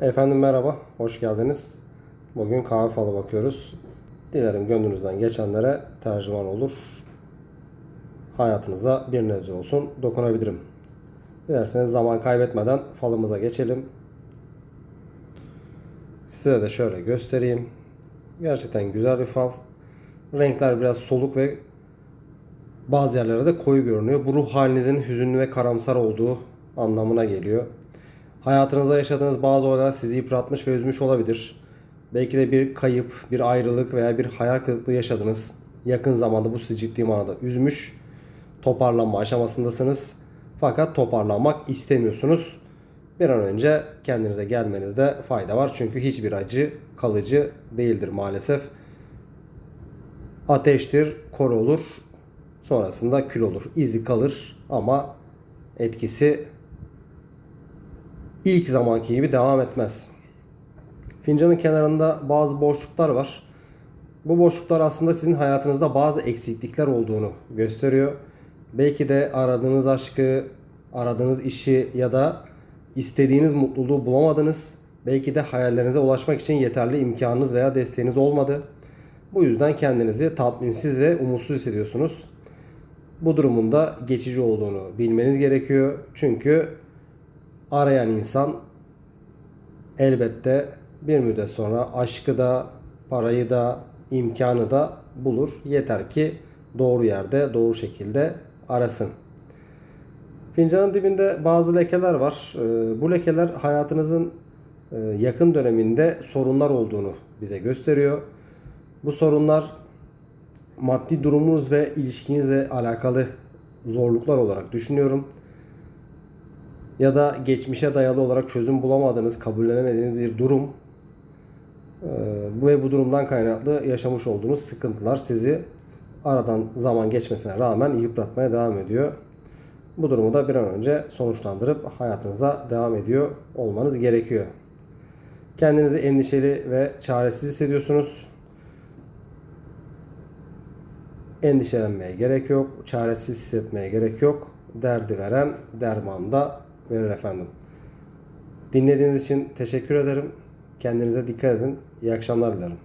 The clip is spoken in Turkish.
Efendim merhaba, hoş geldiniz. Bugün kahve falı bakıyoruz. Dilerim gönlünüzden geçenlere tercüman olur. Hayatınıza bir nebze olsun dokunabilirim. Dilerseniz zaman kaybetmeden falımıza geçelim. Size de şöyle göstereyim. Gerçekten güzel bir fal. Renkler biraz soluk ve bazı yerlerde de koyu görünüyor. Bu ruh halinizin hüzünlü ve karamsar olduğu anlamına geliyor. Hayatınızda yaşadığınız bazı olaylar sizi yıpratmış ve üzmüş olabilir. Belki de bir kayıp, bir ayrılık veya bir hayal kırıklığı yaşadınız. Yakın zamanda bu sizi ciddi manada üzmüş. Toparlanma aşamasındasınız. Fakat toparlanmak istemiyorsunuz. Bir an önce kendinize gelmenizde fayda var. Çünkü hiçbir acı kalıcı değildir maalesef. Ateştir, kor olur. Sonrasında kül olur. İzi kalır ama etkisi ilk zamanki gibi devam etmez. Fincanın kenarında bazı boşluklar var. Bu boşluklar aslında sizin hayatınızda bazı eksiklikler olduğunu gösteriyor. Belki de aradığınız aşkı, aradığınız işi ya da istediğiniz mutluluğu bulamadınız. Belki de hayallerinize ulaşmak için yeterli imkanınız veya desteğiniz olmadı. Bu yüzden kendinizi tatminsiz ve umutsuz hissediyorsunuz. Bu durumun da geçici olduğunu bilmeniz gerekiyor. Çünkü arayan insan elbette bir müddet sonra aşkı da, parayı da, imkanı da bulur. Yeter ki doğru yerde, doğru şekilde arasın. Fincanın dibinde bazı lekeler var. Ee, Bu lekeler hayatınızın e, yakın döneminde sorunlar olduğunu bize gösteriyor. Bu sorunlar maddi durumunuz ve ilişkinizle alakalı zorluklar olarak düşünüyorum ya da geçmişe dayalı olarak çözüm bulamadığınız, kabullenemediğiniz bir durum bu ve bu durumdan kaynaklı yaşamış olduğunuz sıkıntılar sizi aradan zaman geçmesine rağmen yıpratmaya devam ediyor. Bu durumu da bir an önce sonuçlandırıp hayatınıza devam ediyor olmanız gerekiyor. Kendinizi endişeli ve çaresiz hissediyorsunuz. Endişelenmeye gerek yok, çaresiz hissetmeye gerek yok. Derdi veren derman da verir efendim. Dinlediğiniz için teşekkür ederim. Kendinize dikkat edin. İyi akşamlar dilerim.